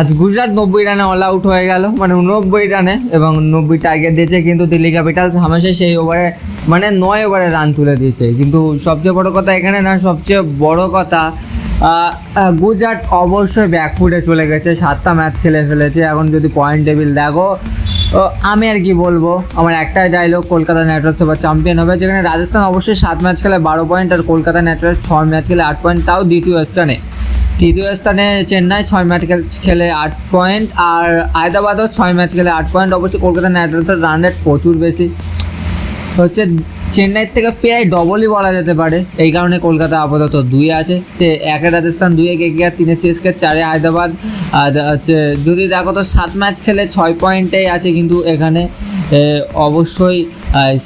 আজ গুজরাট নব্বই রানে অল আউট হয়ে গেল। মানে উনব্বই রানে এবং নব্বই টার্গেট দিয়েছে, কিন্তু দিল্লি ক্যাপিটালস হামেশা সেই ওভারে মানে নয় ওভারে রান তুলে দিয়েছে। কিন্তু সবচেয়ে বড় কথা এখানে না, সবচেয়ে বড় কথা গুজরাট অবশ্যই ব্যাকফুটে চলে গেছে, সাতটা ম্যাচ খেলে ফেলেছে। এখন যদি পয়েন্ট টেবিল দেখো আমি আর কি বলব, আমার একটাই ডায়লগ কলকাতা নাইট রাইডার্স এবার চ্যাম্পিয়ন হবে, যেখানে রাজস্থান অবশ্যই সাত ম্যাচ খেলে বারো পয়েন্ট আর কলকাতা নাইট রাইডার্স ছয় ম্যাচ খেলে আট পয়েন্ট তাও দ্বিতীয় স্থানে। তৃতীয় স্থানে চেন্নাই ছয় ম্যাচ খেলে আট পয়েন্ট আর হায়দ্রাবাদও ছয় ম্যাচ খেলে আট পয়েন্ট অবশ্যই কলকাতা নাইট রাইডার্সের রান রেট প্রচুর বেশি। হচ্ছে চেন্নাইয়ের থেকে প্রায় ডবলই বলা যেতে পারে। এই কারণে কলকাতা আপাতত দুই আছে। যে একে রাজস্থান, দুই একে গিয়ে তিনে সিএসকে, চারে হায়দ্রাবাদ। আর হচ্ছে যদি দেখো তো সাত ম্যাচ খেলে ছয় পয়েন্টেই আছে কিন্তু এখানে। অবশ্যই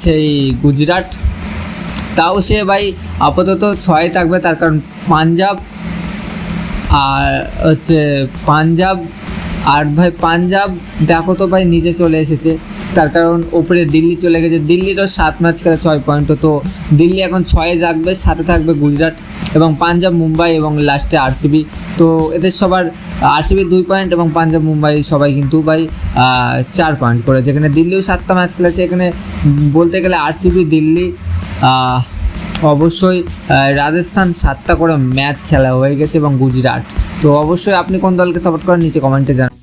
সেই গুজরাট। তাও সে ভাই আপাতত ছয় থাকবে, তার কারণ পাঞ্জাব আর হচ্ছে পাঞ্জাব, আর ভাই পাঞ্জাব দেখো তো ভাই নিচে চলে এসেছে। তার কারণ ওপরে দিল্লি চলে গেছে। দিল্লিরও সাত ম্যাচ খেলে ছয় পয়েন্ট তো দিল্লি এখন ছয়ে থাকবে সাথে থাকবে গুজরাট এবং পাঞ্জাব, মুম্বাই এবং লাস্টে আরসিবি তো এদের সবার আরসিবি দুই পয়েন্ট এবং পাঞ্জাব, মুম্বাই সবাই কিন্তু ভাই চার পয়েন্ট করে যেখানে দিল্লিও সাতটা ম্যাচ খেলেছে। এখানে বলতে গেলে আরসিবি দিল্লি অবশ্যই রাজস্থান সাতটা করে ম্যাচ খেলা হয়ে গেছে এবং গুজরাট। তো অবশ্যই আপনি কোন দলকে সাপোর্ট করেন, নিচে কমেন্টে জানান